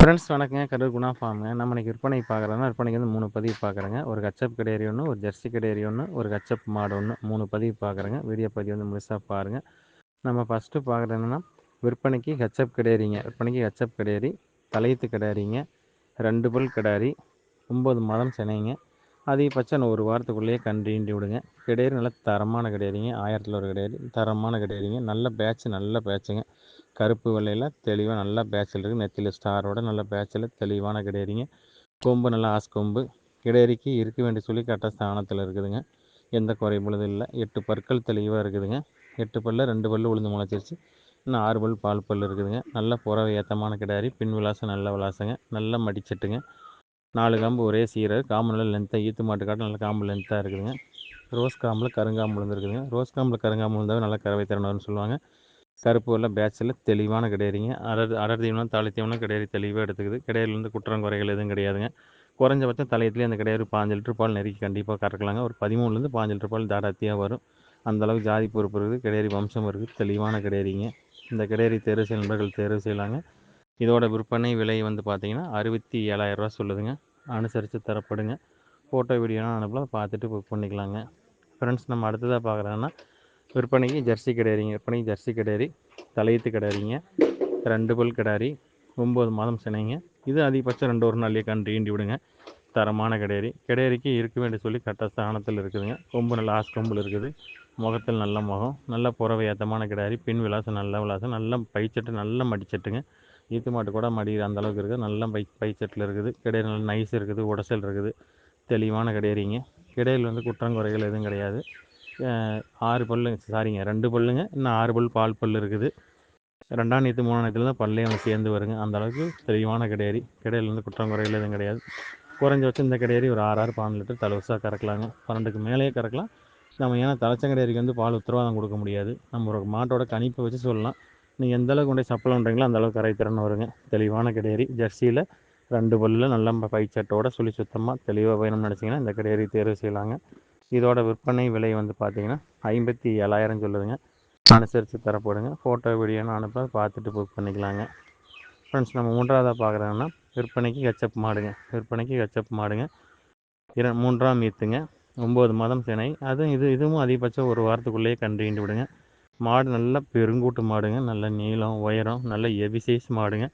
Friends வணக்கங்க. கரூர் குணா ஃபார்முங்க நம்ம இன்றைக்கி விற்பனை பார்க்குறோன்னா விற்பனைக்கு வந்து மூணு பதிவு பார்க்குறேங்க. ஒரு கச்சப் கிடையாது ஒன்று ஒரு ஜெர்சி கிடையாது ஒன்று ஒரு கச்சப் மாடு ஒன்று மூணு பதிவு பார்க்குறேங்க. வீடியோ பதிவு வந்து முழுசாக பாருங்கள் நம்ம ஃபஸ்ட்டு பார்க்குறது என்னென்னா விற்பனைக்கு கச்சப் கிடையாதுங்க விற்பனைக்கு கச்சப் கிடையாது தலையத்து கிடாரிங்க ரெண்டு பல் கிடாரி ஒம்பது மாதம் சென்னைங்க. அதிகபட்சம் ஒரு வாரத்துக்குள்ளேயே கண்டிண்டி விடுங்க. கிடையாது நல்ல தரமான கிடையாதுங்க. ஆயிரத்தில் ஒரு கிடையாது. தரமான கிடையாதுங்க. நல்ல பேட்ச் நல்ல பேட்சுங்க கருப்பு வெள்ளையில் தெளிவாக நல்ல பேட்சில் இருக்குது நெத்தியில் ஸ்டாரோட நல்ல பேட்சில் தெளிவான கிடையாதுங்க. கொம்பு நல்லா ஆஸ் கொம்பு. கிடையறிக்கு இருக்க வேண்டிய சொல்லி கரெக்டாக ஸ்தானத்தில் இருக்குதுங்க. எந்த குறைபொழுதும் இல்லை. எட்டு பற்கள் தெளிவாக இருக்குதுங்க. எட்டு பல்ல ரெண்டு பல்லு உளுந்து முளைச்சிருச்சு. இன்னும் ஆறு பல் பால் பல் இருக்குதுங்க. நல்ல புறவை ஏற்றமான கிடாரி பின் விலாசம் நல்ல விலாசங்க. நல்ல மடிச்சட்டுங்க. நாலு காம்பு ஒரே சீரர் காம்பு லென்த்தாக ஈத்து மாட்டு காட்டும் நல்ல காம்பு லென்த்தாக இருக்குதுங்க. ரோஸ் காம்பில் கருங்காம்பு விழுந்துருக்குதுங்க ரோஸ் காம்பில் கருங்காம்பு விழுந்தாவே நல்லா கறவை திறனம்னு சொல்லுவாங்க. கருப்பு எல்லாம் பேட்சில் தெளிவான கிடையாதுங்க அடர் அடர் தீவனம் தாளி தீவனம் கிடையாது தெளிவாக எடுத்துக்குது. கிடையாதுலேருந்து குற்றம் குறைகள் எதுவும் கிடையாதுங்க. குறைஞ்சபட்சம் தலையத்துலேயே அந்த கிடையாது பாஞ்சு லிட்டர் பால் நெருக்கி கண்டிப்பாக கறக்கலாங்க. ஒரு பதிமூணுலேருந்து பாஞ்சு லிட்டர் பால் தாராத்தியாக வரும். அந்தளவுக்கு ஜாதி பொறுப்பு இருக்குது. கிடையாது வம்சம் இருக்குது. தெளிவான கிடையாதுங்க இந்த கிடையாது தேர்வு செய்ய நண்பர்கள் தேர்வு செய்யலாங்க. இதோட விற்பனை விலை வந்து பார்த்தீங்கன்னா அறுபத்தி ஏழாயிரரூவா சொல்லுதுங்க. அனுசரித்து தரப்படுங்க. ஃபோட்டோ வீடியோலாம் அனுப்பலாம் பார்த்துட்டு புக் பண்ணிக்கலாங்க. ஃப்ரெண்ட்ஸ் நம்ம அடுத்ததாக பார்க்குறோன்னா விற்பனைக்கு ஜெர்சி கிடையாதுங்க விற்பனைக்கு ஜெர்சி கிடையாது தலையத்து கிடையாதுங்க ரெண்டு பல் கிடாரி ஒம்பது மாதம் சினைங்க. இது அதிகபட்சம் ரெண்டு ஒரு நாள்லேயே கண்டு ஈண்டி விடுங்க. தரமான கிடேரி கிடேரிக்கு இருக்க வேண்டிய சொல்லி கட்ட ஸ்தானத்தில் இருக்குதுங்க. கொம்பு நல்லா ஆஸ் கொம்பில் இருக்குது. முகத்தில் நல்ல முகம் நல்ல புறவை ஏற்றமான கிடாரி பின் விலாசம் நல்ல விலாசம் நல்ல பைச்சட்டு நல்ல மடிச்சட்டுங்க. ஈத்து மாட்டு கூட மடி அந்த அளவுக்கு இருக்குது. நல்ல பை பைச்சட்டில் இருக்குது. கிடையாது நல்ல நைஸ் இருக்குது. உடசல் இருக்குது. தெளிவான கிடையாரிங்க கிடையில் வந்து குற்றங்குறைகள் எதுவும் கிடையாது. ஆறு பல்லு சாரிங்க. ரெண்டு பல்லுங்க. இன்னும் ஆறு பல் பால் பல் இருக்குது. ரெண்டாம் நேற்று மூணாம் நேரத்தில் தான் பல்லே அவங்க சேர்ந்து வருங்க. அந்த அளவுக்கு தெளிவான கிடையாரி கிடையில் வந்து குற்றங்குறைகள் எதுவும் கிடையாது. குறைஞ்சபட்சம் இந்த கிடையாரி ஒரு ஆறு ஆறு பன்னெண்டு லிட்டர் தலவசாக கறக்கலாங்க. பன்னெண்டுக்கு மேலேயே கறக்கலாம். நம்ம ஏன்னா தலைச்சங்கடையருக்கு வந்து பால் உத்தரவாதம் கொடுக்க முடியாது. நம்ம ஒரு மாட்டோட கணிப்பை வச்சு சொல்லலாம். நீங்கள் எந்த அளவுக்கு கொண்டு சப்ளை பண்ணுறீங்களோ அந்த அளவுக்கு கரை திறன் வருங்க. தெளிவான கிடையாது ஜெர்சியில் ரெண்டு பல்லில் நல்ல பைச்சட்டோட சொல்லி சுத்தமாக தெளிவாக வேணும்னு நினச்சிங்கன்னா இந்த கிடையறி தேர்வு செய்யலாங்க. இதோட விற்பனை விலை வந்து பார்த்தீங்கன்னா ஐம்பத்தி ஏழாயிரம் சொல்லுதுங்க. அனுசரித்து தரப்படுங்க. ஃபோட்டோ வீடியோன்னு அனுப்ப பார்த்துட்டு புக் பண்ணிக்கலாங்க. ஃப்ரெண்ட்ஸ் நம்ம மூன்றாவதாக பார்க்குறோன்னா விற்பனைக்கு கச்சப் மாடுங்க. விற்பனைக்கு கச்சப் மாடுங்க. இர மூன்றாம் ஈத்துங்க. ஒம்பது மாதம் சினை அதுவும் இது இதுவும் அதிகபட்சம் ஒரு வாரத்துக்குள்ளேயே கண்டுகிட்டு விடுங்க. மாடு நல்ல பெருங்கூட்டு மாடுங்க. நல்ல நீளம் உயரம் நல்ல எவி சைஸ் மாடுங்க.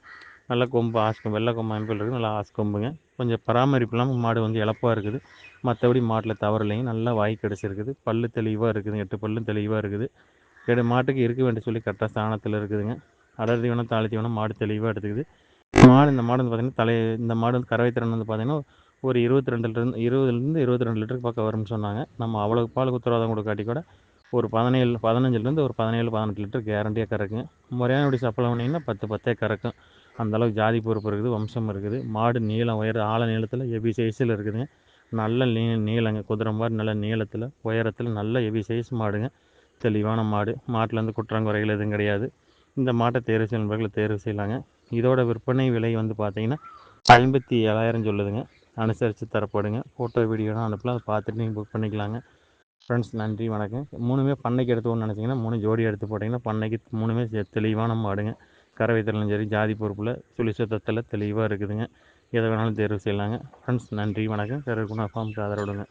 நல்ல கொம்பு ஆஸ்கொம்பு வெள்ளை கொம்பு அமைப்பில் இருக்குது நல்லா ஆஸ்கொம்புங்க கொஞ்சம் பராமரிப்பு இல்லாமல் மாடு வந்து இழப்பாக இருக்குது. மற்றபடி மாட்டில் தவறு நல்லா வாய் கிடச்சிருக்குது பல்லு தெளிவாக இருக்குது. எட்டு பல்லும் தெளிவாக இருக்குது. கெடு மாட்டுக்கு இருக்க வேண்டிய சொல்லி கரெக்டாக ஸ்தானத்தில் இருக்குதுங்க. அடர் தீவனம் தாளி தீவனம் மாடு தெளிவாக எடுத்துக்குது. மாடு இந்த மாடு வந்து பார்த்திங்கன்னா தலை இந்த மாடு வந்து கறவை திறன் வந்து பார்த்திங்கன்னா ஒரு இருபத்தி ரெண்டுலேருந்து இருபதுலேருந்து இருபத்தி ரெண்டு லிட்டருக்கு பக்கம் வரும்னு சொன்னாங்க. நம்ம அவ்வளோ பால் உத்தரவாதம் காட்டி கூட ஒரு பதினேழு பதினஞ்சுலேருந்து ஒரு பதினேழு பதினெட்டு லிட்டர் கேரண்டியாக கறக்குங்க முறையான இப்படி சப்பளம் பண்ணிங்கன்னா பத்து பத்தே கறக்கும். அந்தளவுக்கு ஜாதி பொறுப்பு இருக்குது வம்சம் இருக்குது. மாடு நீளம் உயர ஆழ நீளத்தில் எபி சைஸில் இருக்குதுங்க நல்ல நீ நீளங்க குதிரை மாதிரி நல்ல நீளத்தில் உயரத்தில் நல்ல எவி சைஸ் மாடுங்க. தெளிவான மாடு. மாட்டிலேருந்து குற்றங்குறைகள் எதுவும் கிடையாது. இந்த மாட்டை தேர்வு செய்யும் நண்பர்களை தேர்வு செய்யலாங்க. இதோட விற்பனை விலை வந்து பார்த்தீங்கன்னா ஐம்பத்தி ஏழாயிரம் சொல்லுதுங்க. அனுசரித்து தரப்படுங்க. ஃபோட்டோ வீடியோலாம் அனுப்பலாம். அதை பார்த்துட்டு நீங்கள் புக் பண்ணிக்கலாங்க. ஃப்ரெண்ட்ஸ் நன்றி வணக்கம். மூணுமே பண்ணைக்கு எடுத்துக்கணும்னு நினச்சிங்கன்னா மூணு ஜோடி எடுத்து போட்டிங்கன்னா பண்ணைக்கு மூணுமே தெளிவான ஆடுங்க. கறவை திறனும் சரி ஜாதி பொறுப்பில் சுழி சுத்தத்தில் தெளிவாக இருக்குதுங்க. எதை வேணாலும் தேர்வு செய்யலாங்க. ஃப்ரெண்ட்ஸ் நன்றி வணக்கம். கருகுணா ஃபார்ம்க்கு ஆதரவுடுங்க